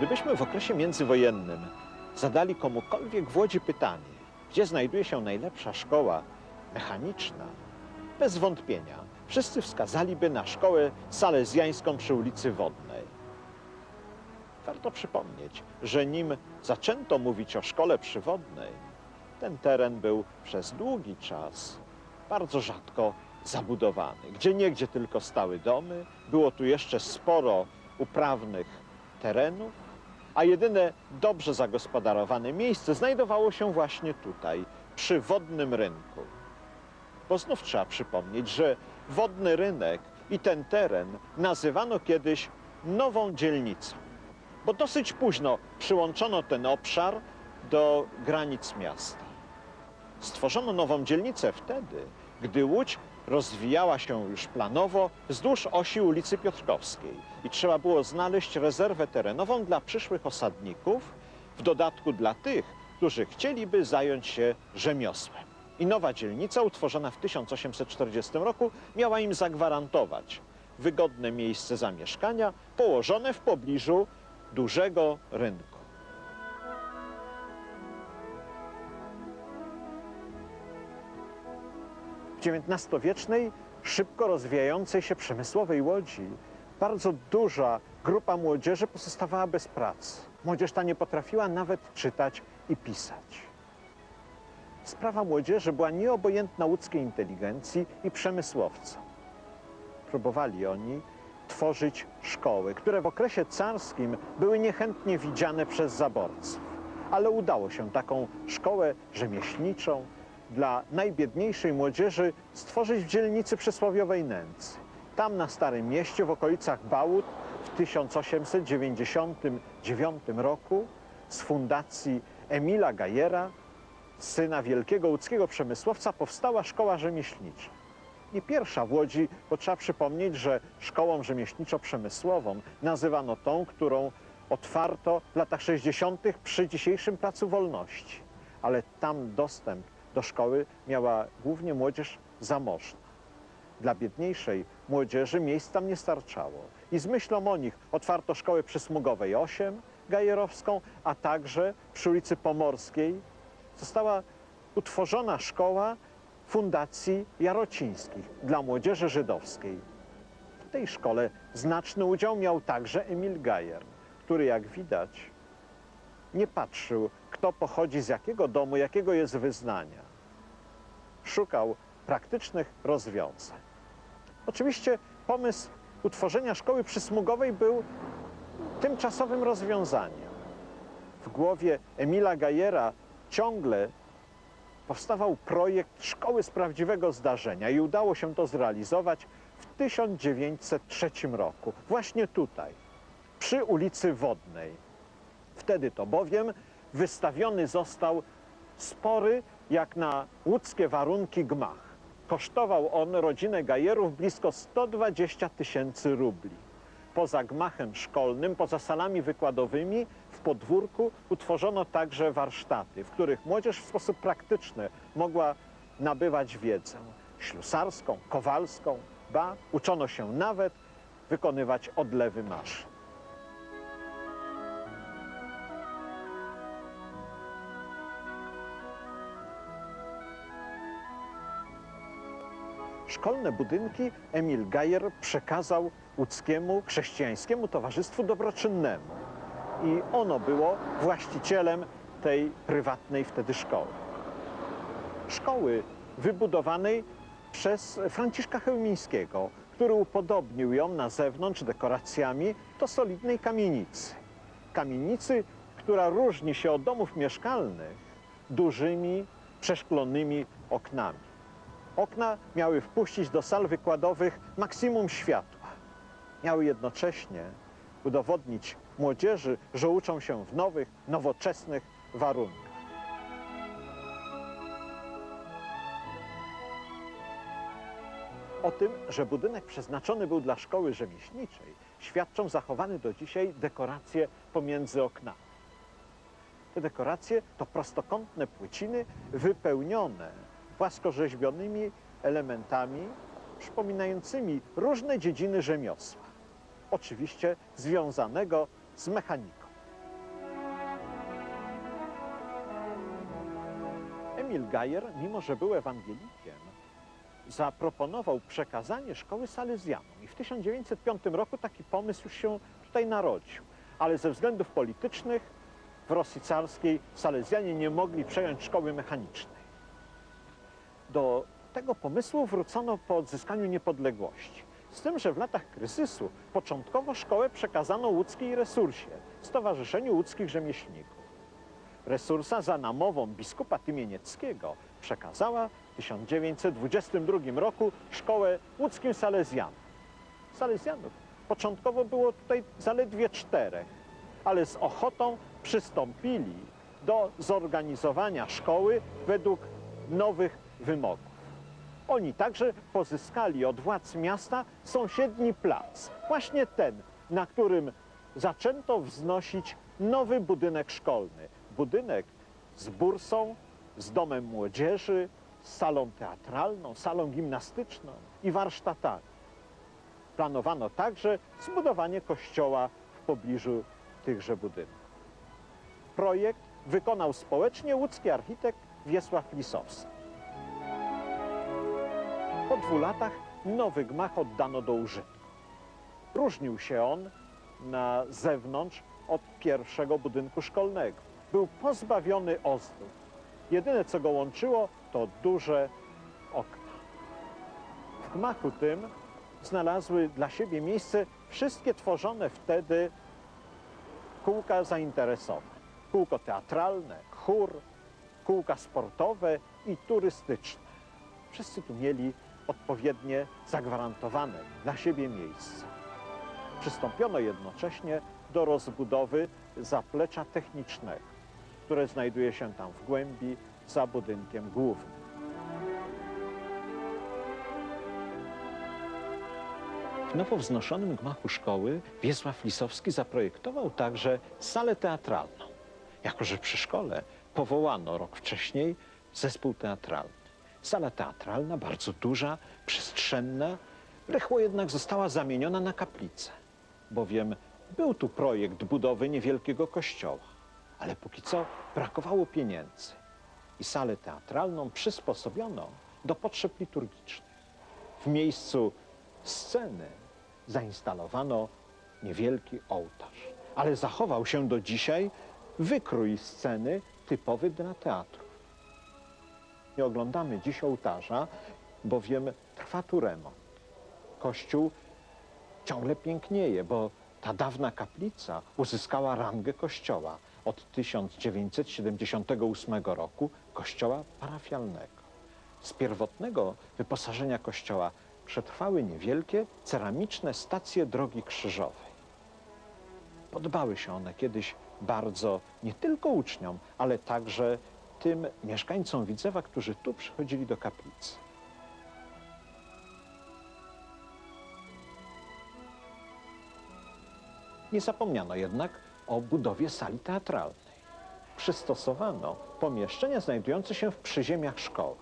Gdybyśmy w okresie międzywojennym zadali komukolwiek w Łodzi pytanie, gdzie znajduje się najlepsza szkoła mechaniczna, bez wątpienia wszyscy wskazaliby na szkołę salezjańską przy ulicy Wodnej. Warto przypomnieć, że nim zaczęto mówić o szkole przywodnej, ten teren był przez długi czas bardzo rzadko zabudowany. Gdzie niegdzie tylko stały domy, było tu jeszcze sporo uprawnych terenów, a jedyne dobrze zagospodarowane miejsce znajdowało się właśnie tutaj, przy wodnym rynku. Bo znów trzeba przypomnieć, że wodny rynek i ten teren nazywano kiedyś nową dzielnicą, bo dosyć późno przyłączono ten obszar do granic miasta. Stworzono nową dzielnicę wtedy, gdy Łódź rozwijała się już planowo wzdłuż osi ulicy Piotrkowskiej i trzeba było znaleźć rezerwę terenową dla przyszłych osadników, w dodatku dla tych, którzy chcieliby zająć się rzemiosłem. I nowa dzielnica, utworzona w 1840 roku, miała im zagwarantować wygodne miejsce zamieszkania położone w pobliżu dużego rynku. XIX-wiecznej, szybko rozwijającej się przemysłowej Łodzi bardzo duża grupa młodzieży pozostawała bez pracy. Młodzież ta nie potrafiła nawet czytać i pisać. Sprawa młodzieży była nieobojętna łódzkiej inteligencji i przemysłowcom. Próbowali oni tworzyć szkoły, które w okresie carskim były niechętnie widziane przez zaborców. Ale udało się taką szkołę rzemieślniczą dla najbiedniejszej młodzieży stworzyć w dzielnicy przysłowiowej Nęcy. Tam na Starym Mieście, w okolicach Bałut w 1899 roku z fundacji Emila Gajera, syna wielkiego łódzkiego przemysłowca, powstała szkoła rzemieślnicza. Nie pierwsza w Łodzi, bo trzeba przypomnieć, że szkołą rzemieślniczo-przemysłową nazywano tą, którą otwarto w latach 60. przy dzisiejszym Placu Wolności. Ale tam dostęp do szkoły miała głównie młodzież zamożna. Dla biedniejszej młodzieży miejsc tam nie starczało. I z myślą o nich otwarto szkołę przy Smugowej 8, Gajerowską, a także przy ulicy Pomorskiej została utworzona szkoła Fundacji Jarocińskich dla młodzieży żydowskiej. W tej szkole znaczny udział miał także Emil Gajer, który jak widać nie patrzył, kto pochodzi z jakiego domu, jakiego jest wyznania. Szukał praktycznych rozwiązań. Oczywiście pomysł utworzenia szkoły przysmugowej był tymczasowym rozwiązaniem. W głowie Emila Gajera ciągle powstawał projekt szkoły z prawdziwego zdarzenia i udało się to zrealizować w 1903 roku, właśnie tutaj, przy ulicy Wodnej. Wtedy to bowiem wystawiony został spory, jak na łódzkie warunki, gmach. Kosztował on rodzinę Gajerów blisko 120 tysięcy rubli. Poza gmachem szkolnym, poza salami wykładowymi w podwórku utworzono także warsztaty, w których młodzież w sposób praktyczny mogła nabywać wiedzę ślusarską, kowalską, ba, uczono się nawet wykonywać odlewy maszyn. Szkolne budynki Emil Gajer przekazał łódzkiemu chrześcijańskiemu towarzystwu dobroczynnemu. I ono było właścicielem tej prywatnej wtedy szkoły. Szkoły wybudowanej przez Franciszka Chełmińskiego, który upodobnił ją na zewnątrz dekoracjami do solidnej kamienicy. Kamienicy, która różni się od domów mieszkalnych dużymi, przeszklonymi oknami. Okna miały wpuścić do sal wykładowych maksimum światła. Miały jednocześnie udowodnić młodzieży, że uczą się w nowych, nowoczesnych warunkach. O tym, że budynek przeznaczony był dla szkoły rzemieślniczej, świadczą zachowane do dzisiaj dekoracje pomiędzy oknami. Te dekoracje to prostokątne płyciny wypełnione płaskorzeźbionymi elementami przypominającymi różne dziedziny rzemiosła, oczywiście związanego z mechaniką. Emil Gajer, mimo że był ewangelikiem, zaproponował przekazanie szkoły salezjanom i w 1905 roku taki pomysł się tutaj narodził, ale ze względów politycznych w Rosji carskiej salezjanie nie mogli przejąć szkoły mechanicznej. Do tego pomysłu wrócono po odzyskaniu niepodległości. Z tym, że w latach kryzysu początkowo szkołę przekazano łódzkiej resursie, Stowarzyszeniu Łódzkich Rzemieślników. Resursa za namową biskupa Tymienieckiego przekazała w 1922 roku szkołę łódzkim salezjanom. Salezjanów początkowo było tutaj zaledwie czterech, ale z ochotą przystąpili do zorganizowania szkoły według nowych wymogów. Oni także pozyskali od władz miasta sąsiedni plac, właśnie ten, na którym zaczęto wznosić nowy budynek szkolny. Budynek z bursą, z domem młodzieży, z salą teatralną, salą gimnastyczną i warsztatami. Planowano także zbudowanie kościoła w pobliżu tychże budynków. Projekt wykonał społecznie łódzki architekt Wiesław Lisowski. Dwóch latach nowy gmach oddano do użytku. Różnił się on na zewnątrz od pierwszego budynku szkolnego. Był pozbawiony ozdób. Jedyne, co go łączyło, to duże okna. W gmachu tym znalazły dla siebie miejsce wszystkie tworzone wtedy kółka zainteresowań. Kółko teatralne, chór, kółka sportowe i turystyczne. Wszyscy tu mieli odpowiednie zagwarantowane dla siebie miejsca. Przystąpiono jednocześnie do rozbudowy zaplecza technicznego, które znajduje się tam w głębi za budynkiem głównym. W nowo wznoszonym gmachu szkoły Wiesław Lisowski zaprojektował także salę teatralną. Jako, że przy szkole powołano rok wcześniej zespół teatralny. Sala teatralna, bardzo duża, przestrzenna, rychło jednak została zamieniona na kaplicę, bowiem był tu projekt budowy niewielkiego kościoła, ale póki co brakowało pieniędzy i salę teatralną przysposobiono do potrzeb liturgicznych. W miejscu sceny zainstalowano niewielki ołtarz, ale zachował się do dzisiaj wykrój sceny typowy dla teatru. Nie oglądamy dziś ołtarza, bowiem trwa tu remont. Kościół ciągle pięknieje, bo ta dawna kaplica uzyskała rangę kościoła od 1978 roku, kościoła parafialnego. Z pierwotnego wyposażenia kościoła przetrwały niewielkie ceramiczne stacje drogi krzyżowej. Podobały się one kiedyś bardzo nie tylko uczniom, ale także tym mieszkańcom Widzewa, którzy tu przychodzili do kaplicy. Nie zapomniano jednak o budowie sali teatralnej. Przystosowano pomieszczenia znajdujące się w przyziemiach szkoły.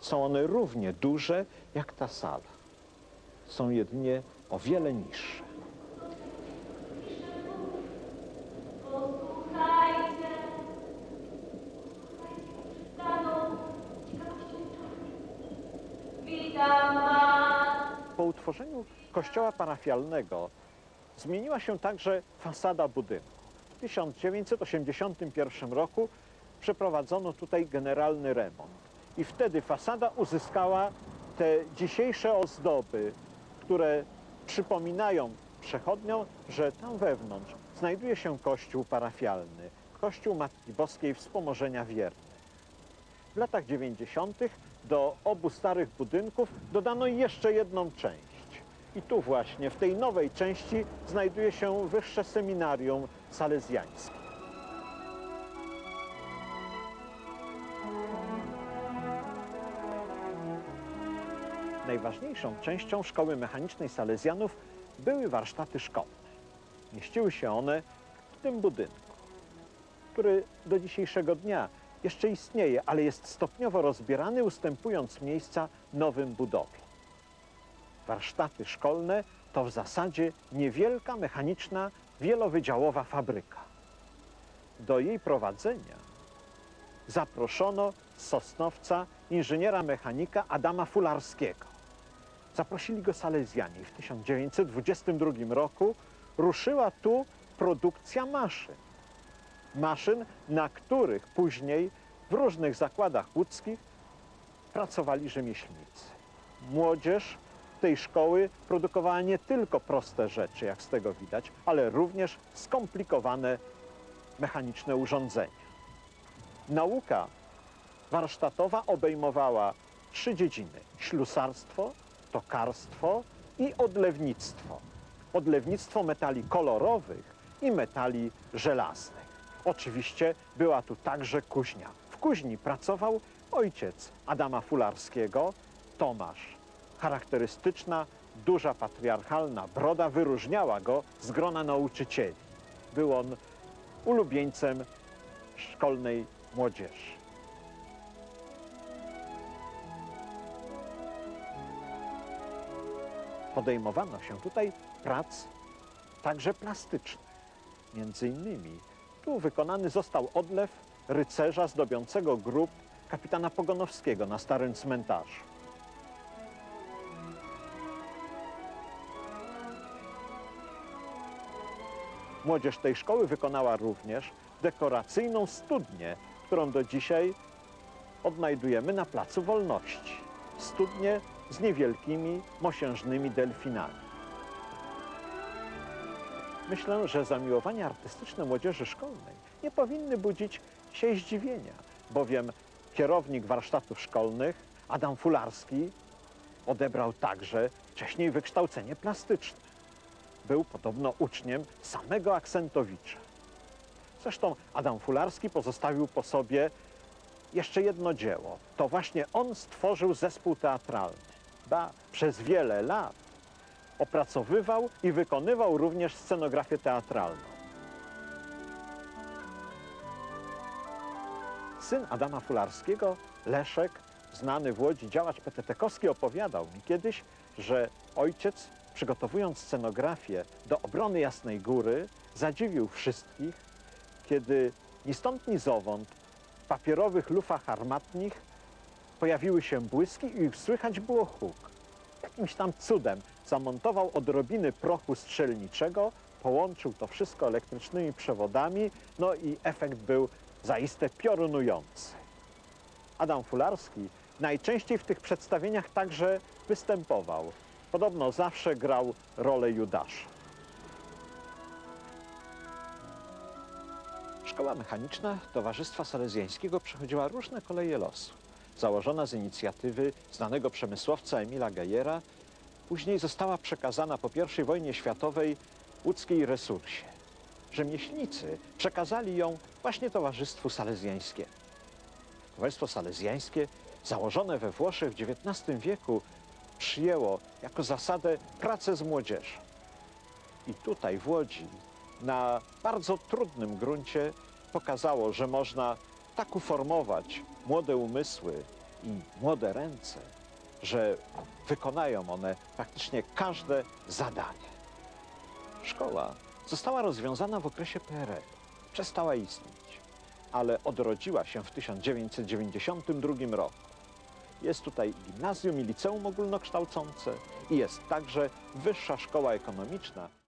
Są one równie duże jak ta sala. Są jedynie o wiele niższe. Po utworzeniu kościoła parafialnego zmieniła się także fasada budynku. W 1981 roku przeprowadzono tutaj generalny remont i wtedy fasada uzyskała te dzisiejsze ozdoby, które przypominają przechodniom, że tam wewnątrz znajduje się kościół parafialny, kościół Matki Boskiej Wspomożenia Wiernych. W latach 90. do obu starych budynków dodano jeszcze jedną część. I tu właśnie, w tej nowej części, znajduje się wyższe seminarium salezjańskie. Najważniejszą częścią szkoły mechanicznej salezjanów były warsztaty szkolne. Mieściły się one w tym budynku, który do dzisiejszego dnia jeszcze istnieje, ale jest stopniowo rozbierany, ustępując miejsca nowym budowlom. Warsztaty szkolne to w zasadzie niewielka mechaniczna, wielowydziałowa fabryka. Do jej prowadzenia zaproszono z Sosnowca inżyniera mechanika Adama Fularskiego. Zaprosili go Salezjanie i w 1922 roku ruszyła tu produkcja maszyn. Maszyn, na których później w różnych zakładach łódzkich pracowali rzemieślnicy. Młodzież tej szkoły produkowała nie tylko proste rzeczy, jak z tego widać, ale również skomplikowane mechaniczne urządzenia. Nauka warsztatowa obejmowała trzy dziedziny: ślusarstwo, tokarstwo i odlewnictwo. Odlewnictwo metali kolorowych i metali żelaznych. Oczywiście była tu także kuźnia. W kuźni pracował ojciec Adama Fularskiego, Tomasz. Charakterystyczna, duża patriarchalna broda wyróżniała go z grona nauczycieli. Był on ulubieńcem szkolnej młodzieży. Podejmowano się tutaj prac także plastycznych. Między innymi tu wykonany został odlew rycerza zdobiącego grób kapitana Pogonowskiego na starym cmentarzu. Młodzież tej szkoły wykonała również dekoracyjną studnię, którą do dzisiaj odnajdujemy na Placu Wolności. Studnię z niewielkimi mosiężnymi delfinami. Myślę, że zamiłowania artystyczne młodzieży szkolnej nie powinny budzić się zdziwienia, bowiem kierownik warsztatów szkolnych Adam Fularski odebrał także wcześniej wykształcenie plastyczne. Był podobno uczniem samego Aksentowicza. Zresztą Adam Fularski pozostawił po sobie jeszcze jedno dzieło. To właśnie on stworzył zespół teatralny. Ba, przez wiele lat opracowywał i wykonywał również scenografię teatralną. Syn Adama Fularskiego, Leszek, znany w Łodzi działacz PTT-kowski, opowiadał mi kiedyś, że ojciec, przygotowując scenografię do obrony Jasnej Góry, zadziwił wszystkich, kiedy ni stąd, ni zowąd w papierowych lufach armatnich pojawiły się błyski i słychać było huk. Jakimś tam cudem zamontował odrobiny prochu strzelniczego, połączył to wszystko elektrycznymi przewodami, no i efekt był zaiste piorunujący. Adam Fularski najczęściej w tych przedstawieniach także występował. Podobno zawsze grał rolę Judasza. Szkoła Mechaniczna Towarzystwa Salezjańskiego przechodziła różne koleje losu. Założona z inicjatywy znanego przemysłowca Emila Gejera, później została przekazana po I wojnie światowej łódzkiej resursie. Rzemieślnicy przekazali ją właśnie Towarzystwu Salezjańskiemu. Towarzystwo Salezjańskie, założone we Włoszech w XIX wieku, przyjęło jako zasadę pracę z młodzieżą. I tutaj w Łodzi na bardzo trudnym gruncie pokazało, że można tak uformować młode umysły i młode ręce, że wykonają one praktycznie każde zadanie. Szkoła została rozwiązana w okresie PRL. Przestała istnieć, ale odrodziła się w 1992 roku. Jest tutaj gimnazjum i liceum ogólnokształcące i jest także wyższa szkoła ekonomiczna